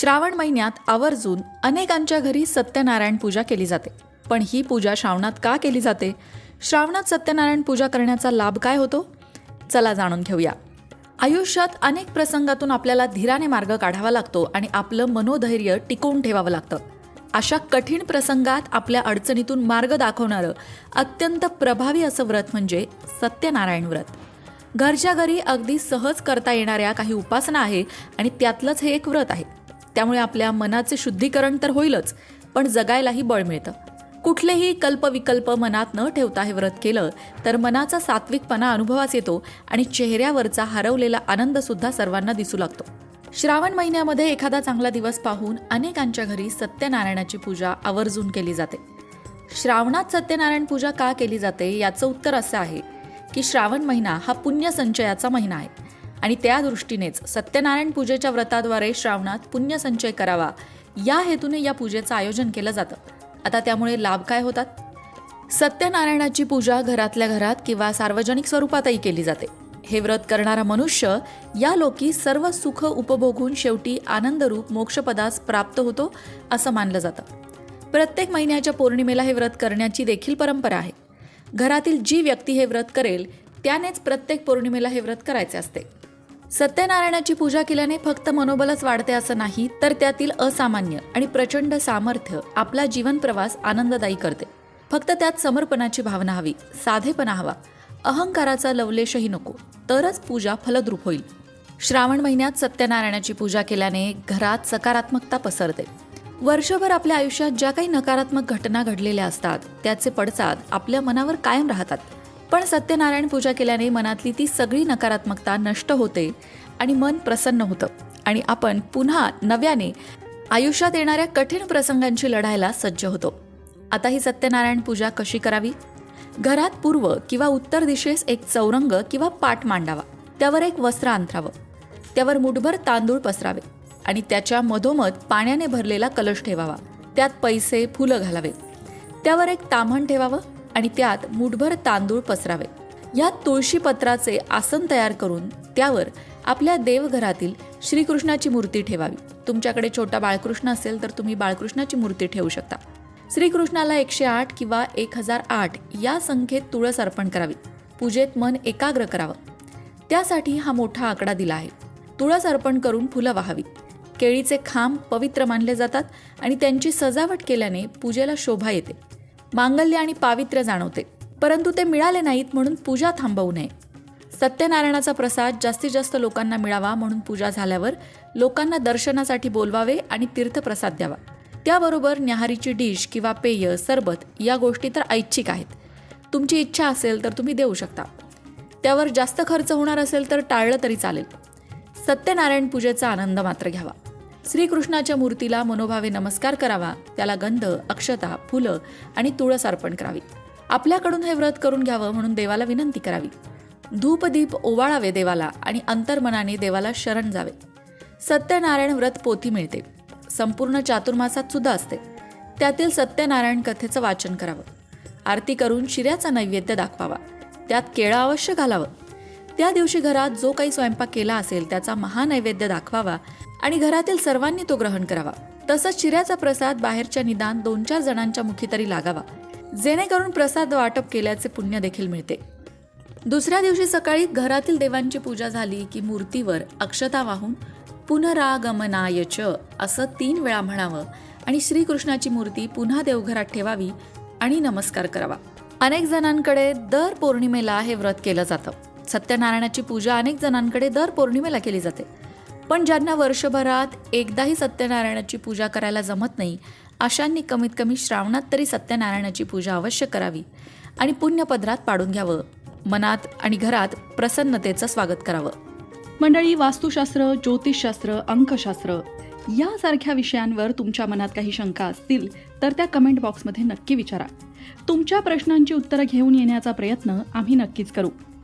श्रावण महिन्यात आवर्जून अनेकांच्या घरी सत्यनारायण पूजा केली जाते. पण ही पूजा श्रावणात का केली जाते? श्रावणात सत्यनारायण पूजा करण्याचा लाभ काय होतो? चला जाणून घेऊया. आयुष्यात अनेक प्रसंगातून आपल्याला धीराने मार्ग काढावा लागतो आणि आपलं मनोधैर्य टिकवून ठेवावं लागतं. अशा कठीण प्रसंगात आपल्या अडचणीतून मार्ग दाखवणारं अत्यंत प्रभावी असं व्रत म्हणजे सत्यनारायण व्रत. घरच्या घरी अगदी सहज करता येणाऱ्या काही उपासना आहे आणि त्यातलंच हे एक व्रत आहे. त्यामुळे आपल्या मनाचे शुद्धीकरण तर होईलच पण जगायलाही बळ मिळतं. कुठलेही कल्पविकल्प मनात न ठेवता हे व्रत केलं तर मनाचा सात्विकपणा अनुभवास येतो आणि चेहऱ्यावरचा हरवलेला आनंद सुद्धा सर्वांना दिसू लागतो. श्रावण महिन्यामध्ये एखादा चांगला दिवस पाहून अनेकांच्या घरी सत्यनारायणाची पूजा आवर्जून केली जाते. श्रावणात सत्यनारायण पूजा का केली जाते याचं उत्तर असं आहे की श्रावण महिना हा पुण्य संचयाचा महिना आहे. आणि त्या दृष्टीनेच सत्यनारायण पूजेच्या व्रताद्वारे श्रावणात पुण्यसंचय करावा. या हेतूने या पूजेचं आयोजन केलं जातं. आता त्यामुळे लाभ काय होतात? सत्यनारायणाची पूजा घरातल्या घरात किंवा सार्वजनिक स्वरूपातही केली जाते. हे व्रत करणारा मनुष्य या लोकी सर्व सुख उपभोगून शेवटी आनंदरूप मोक्षपदास प्राप्त होतो असं मानलं जातं. प्रत्येक महिन्याच्या पौर्णिमेला हे व्रत करण्याची देखील परंपरा आहे. घरातील जी व्यक्ती हे व्रत करेल त्यानेच प्रत्येक पौर्णिमेला हे व्रत करायचे असते. सत्यनारायणाची पूजा केल्याने फक्त मनोबलच वाढते असं नाही तर त्यातील असामान्य आणि प्रचंड सामर्थ्य आपला जीवन प्रवास आनंददायी करते. फक्त त्यात समर्पणाची भावना हवी साधेपणा हवा. अहंकाराचा लवलेशही नको तरच पूजा फलद्रूप होईल. श्रावण महिन्यात सत्यनारायणाची पूजा केल्याने घरात सकारात्मकता पसरते. वर्षभर आपल्या आयुष्यात ज्या काही नकारात्मक घटना घडलेल्या असतात त्याचे पडसाद आपल्या मनावर कायम राहतात. पण सत्यनारायण पूजा केल्याने मनातली ती सगळी नकारात्मकता नष्ट होते आणि मन प्रसन्न होतं. आणि आपण पुन्हा नव्याने आयुष्यात येणाऱ्या कठीण प्रसंगांशी लढायला सज्ज होतो. आता ही सत्यनारायण पूजा कशी करावी? घरात पूर्व किंवा उत्तर दिशेस एक चौरंग किंवा पाट मांडावा. त्यावर एक वस्त्र अंथरावं त्यावर मुठभर तांदूळ पसरावे आणि त्याच्या मधोमध पाण्याने भरलेला कलश ठेवावा. त्यात पैसे फुलं घालावे. त्यावर एक ताम्हण ठेवावं. आणि त्यात मुठभर तांदूळ पसरावे. यात तुळशी पत्राचे आसन तयार करून त्यावर आपल्या देवघरातील श्रीकृष्णाची मूर्ती ठेवावी. तुमच्याकडे छोटा बाळकृष्ण असेल तर तुम्ही बाळकृष्णाची मूर्ती ठेवू शकता. श्रीकृष्णाला एकशे आठ किंवा एक हजार आठ या संख्येत तुळस अर्पण करावी. पूजेत मन एकाग्र करावं. त्यासाठी हा मोठा आकडा दिला आहे. तुळस अर्पण करून फुलं वाहावी. केळीचे खांब पवित्र मानले जातात आणि त्यांची सजावट केल्याने पूजेला शोभा येते. मांगल्य आणि पावित्र्य जाणवते. परंतु ते मिळाले नाहीत म्हणून पूजा थांबवू नये. सत्यनारायणाचा प्रसाद जास्तीत जास्त लोकांना मिळावा म्हणून पूजा झाल्यावर लोकांना दर्शनासाठी बोलवावे आणि तीर्थप्रसाद द्यावा. त्याबरोबर न्याहारीची डिश किंवा पेय सरबत या गोष्टी तर ऐच्छिक आहेत. तुमची इच्छा असेल तर तुम्ही देऊ शकता. त्यावर जास्त खर्च होणार असेल तर टाळलं तरी चालेल. सत्यनारायण पूजेचा आनंद मात्र घ्यावा. श्रीकृष्णाच्या मूर्तीला मनोभावे नमस्कार करावा. त्याला गंध अक्षता फुलं आणि तुळस अर्पण करावी. आपल्याकडून हे व्रत करून घ्यावं म्हणून देवाला विनंती करावी. धूपदीप ओवाळावे देवाला आणि अंतर्मनाने देवाला शरण जावे. सत्यनारायण व्रत पोथी मिळते. संपूर्ण चातुर्मासात सुद्धा असते. त्यातील सत्यनारायण कथेचं वाचन करावं. आरती करून शिऱ्याचा नैवेद्य दाखवावा. त्यात केळं अवश्य घालावं. त्या दिवशी घरात जो काही स्वयंपाक केला असेल त्याचा महानैवेद्य दाखवावा आणि घरातील सर्वांनी तो ग्रहण करावा. तसंच शिऱ्याचा प्रसाद बाहेरच्या निदान दोन चार जणांच्या मुखी तरी लागावा. जेणेकरून प्रसाद वाटप केल्याचे पुण्य देखील मिळते. दुसऱ्या दिवशी सकाळी घरातील देवांची पूजा झाली की मूर्तीवर अक्षता वाहून पुनरागमनाय च असं तीन वेळा म्हणावं आणि श्रीकृष्णाची मूर्ती पुन्हा देवघरात ठेवावी आणि नमस्कार करावा. अनेक जणांकडे दर पौर्णिमेला हे व्रत केलं जातं. सत्यनारायणाची पूजा अनेक जणांकडे दर पौर्णिमेला केली जाते. पण ज्यांना वर्षभरात एकदाही सत्यनारायणाची पूजा करायला जमत नाही अशांनी कमीत कमी श्रावणात तरी सत्यनारायणाची पूजा अवश्य करावी आणि पुण्यपदरात पाडून घ्यावं. मनात आणि घरात प्रसन्नतेचं स्वागत करावं. मंडळी वास्तुशास्त्र ज्योतिषशास्त्र अंकशास्त्र यासारख्या विषयांवर तुमच्या मनात काही शंका असतील तर त्या कमेंट बॉक्समध्ये नक्की विचारा. तुमच्या प्रश्नांची उत्तरं घेऊन येण्याचा प्रयत्न आम्ही नक्कीच करू.